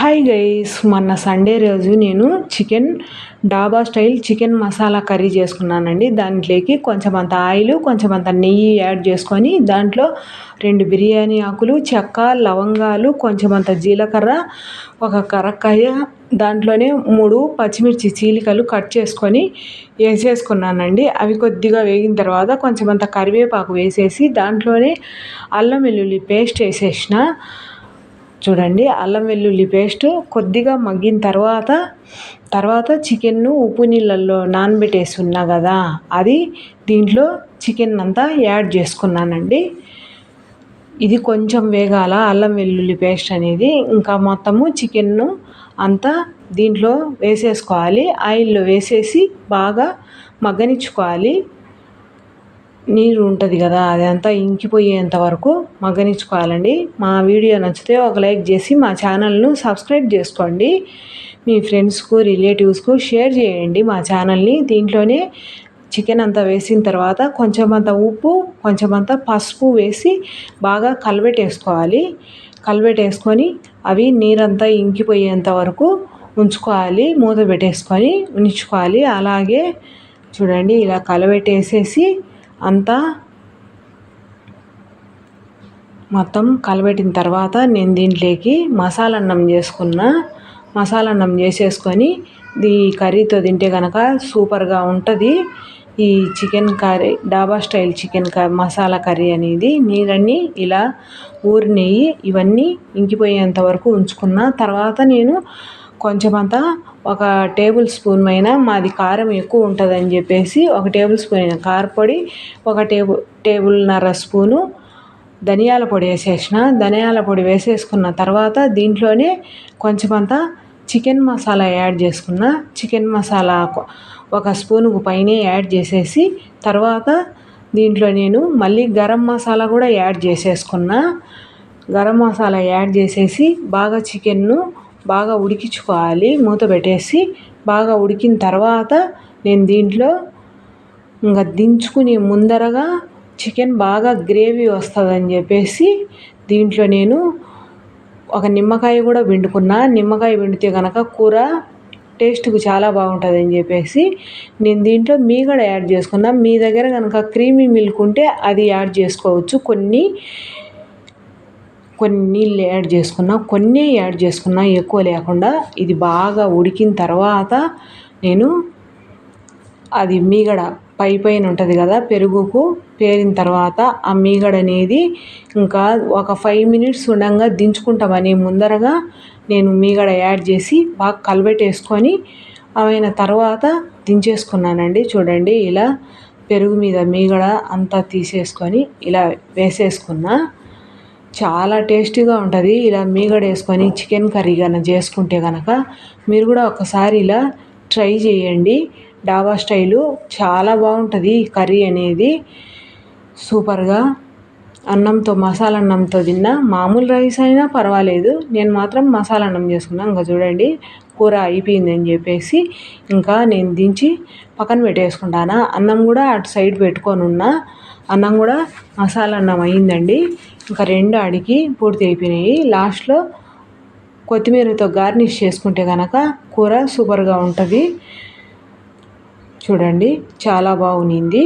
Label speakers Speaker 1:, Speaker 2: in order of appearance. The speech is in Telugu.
Speaker 1: హాయ్ గైస్ మొన్న సండే రోజు నేను చికెన్ డాబా స్టైల్ చికెన్ మసాలా కర్రీ చేసుకున్నానండి. దాంట్లోకి కొంచెం అంత ఆయిల్ కొంచెం అంత నెయ్యి యాడ్ చేసుకొని దాంట్లో రెండు బిర్యానీ ఆకులు చెక్క లవంగాలు కొంచెం అంత జీలకర్ర ఒక కరక్కాయ దాంట్లోనే మూడు పచ్చిమిర్చి చీలికలు కట్ చేసుకొని వేసేసుకున్నానండి. అవి కొద్దిగా వేగిన తర్వాత కొంచెం అంత కరివేపాకు వేసేసి దాంట్లోనే అల్లం వెల్లుల్లి పేస్ట్ వేసేసిన. చూడండి అల్లం వెల్లుల్లి పేస్ట్ కొద్దిగా మగ్గిన తర్వాత తర్వాత చికెన్ను ఉప్పు నీళ్ళల్లో నానబెట్టేసి ఉన్నా కదా అది దీంట్లో చికెన్ అంతా యాడ్ చేసుకున్నానండి. ఇది కొంచెం వేగాల అల్లం వెల్లుల్లి పేస్ట్ అనేది. ఇంకా మొత్తము చికెన్ను అంతా దీంట్లో వేసేసుకోవాలి. ఆయిల్లో వేసేసి బాగా మగ్గనిచ్చుకోవాలి. నీరు ఉంటుంది కదా అదంతా ఇంకిపోయేంత వరకు మగ్గనిచ్చుకోవాలండి. మా వీడియో నచ్చితే ఒక లైక్ చేసి మా ఛానల్ను సబ్స్క్రైబ్ చేసుకోండి. మీ ఫ్రెండ్స్కు రిలేటివ్స్కు షేర్ చేయండి మా ఛానల్ని. దీంట్లోనే చికెన్ అంతా వేసిన తర్వాత కొంచెం అంత ఉప్పు కొంచెం అంత పసుపు వేసి బాగా కలబెట్టేసుకోవాలి. కలబెట్టేసుకొని అవి నీరంతా ఇంకిపోయేంత వరకు ఉంచుకోవాలి. మూత పెట్టేసుకొని ఉంచుకోవాలి. అలాగే చూడండి ఇలా కలబెట్టేసేసి అంతా మొత్తం కలబెట్టిన తర్వాత నేను దీంట్లోకి మసాలా అన్నం చేసుకున్న. మసాలా అన్నం చేసేసుకొని ఈ కర్రీతో తింటే కనుక సూపర్గా ఉంటుంది. ఈ chicken curry dhaba style chicken masala curry అనేది నీరన్నీ ఇలా ఊరి నెయ్యి ఇవన్నీ ఇంకిపోయేంత వరకు ఉంచుకున్న. తర్వాత నేను కొంచెం అంతా ఒక టేబుల్ స్పూన్ పైన మాది కారం ఎక్కువ ఉంటుందని చెప్పేసి ఒక టేబుల్ స్పూన్ అయిన కారపొడి ఒక టేబుల్ టేబుల్న్నర స్పూను ధనియాల పొడి వేసేసిన. ధనియాల పొడి వేసేసుకున్న తర్వాత దీంట్లోనే కొంచెం అంతా చికెన్ మసాలా యాడ్ చేసుకున్న. చికెన్ మసాలా ఒక స్పూనుకు పైనే యాడ్ చేసేసి తర్వాత దీంట్లో నేను మళ్ళీ గరం మసాలా కూడా యాడ్ చేసేసుకున్న. గరం మసాలా యాడ్ చేసేసి బాగా చికెన్ను బాగా ఉడికించుకోవాలి. మూత పెట్టేసి బాగా ఉడికిన తర్వాత నేను దీంట్లో ఇంకా దించుకుని ముందరగా చికెన్ బాగా గ్రేవీ వస్తుందని చెప్పేసి దీంట్లో నేను ఒక నిమ్మకాయ కూడా పిండుకున్నా. నిమ్మకాయ పిండితే కనుక కూర టేస్ట్కి చాలా బాగుంటుందని చెప్పేసి నేను దీంట్లో మీ కూడా యాడ్ చేసుకున్నా. మీ దగ్గర కనుక క్రీమీ మిల్క్ ఉంటే అది యాడ్ చేసుకోవచ్చు. కొన్ని కొన్ని నీళ్ళు యాడ్ చేసుకున్నా కొన్ని యాడ్ చేసుకున్నా ఎక్కువ లేకుండా ఇది బాగా ఉడికిన తర్వాత నేను అది మీగడ పై పైన ఉంటుంది కదా పెరుగుకు పేరిన తర్వాత ఆ మీగడ అనేది ఇంకా ఒక ఫైవ్ మినిట్స్ ఉండగా దించుకుంటామని ముందరగా నేను మీగడ యాడ్ చేసి బాగా కలబెట్టేసుకొని అయిన తర్వాత దించేసుకున్నానండి. చూడండి ఇలా పెరుగు మీద మీగడ అంతా తీసేసుకొని ఇలా వేసేసుకున్నా. చాలా టేస్టీగా ఉంటుంది. ఇలా మీగడ వేసుకొని చికెన్ కర్రీ కనుక చేసుకుంటే కనుక మీరు కూడా ఒకసారి ఇలా ట్రై చేయండి. డాబా స్టైలు చాలా బాగుంటుంది కర్రీ అనేది. సూపర్గా అన్నంతో మసాలా అన్నంతో తిన్నా మామూలు రైస్ అయినా పర్వాలేదు. నేను మాత్రం మసాలా అన్నం చేసుకున్నాను ఇంకా చూడండి కూర అయిపోయిందని చెప్పేసి ఇంకా నేను దించి పక్కన పెట్టేసుకుంటాను. అన్నం కూడా అటు సైడ్ పెట్టుకొని ఉన్నా. అన్నం కూడా మసాలా అన్నం అయిందండి. ఇంకా రెండు అడిగి పూర్తి అయిపోయినాయి. లాస్ట్లో కొత్తిమీరతో గార్నిష్ చేసుకుంటే కనుక కూర సూపర్గా ఉంటుంది. చూడండి చాలా బాగుంది.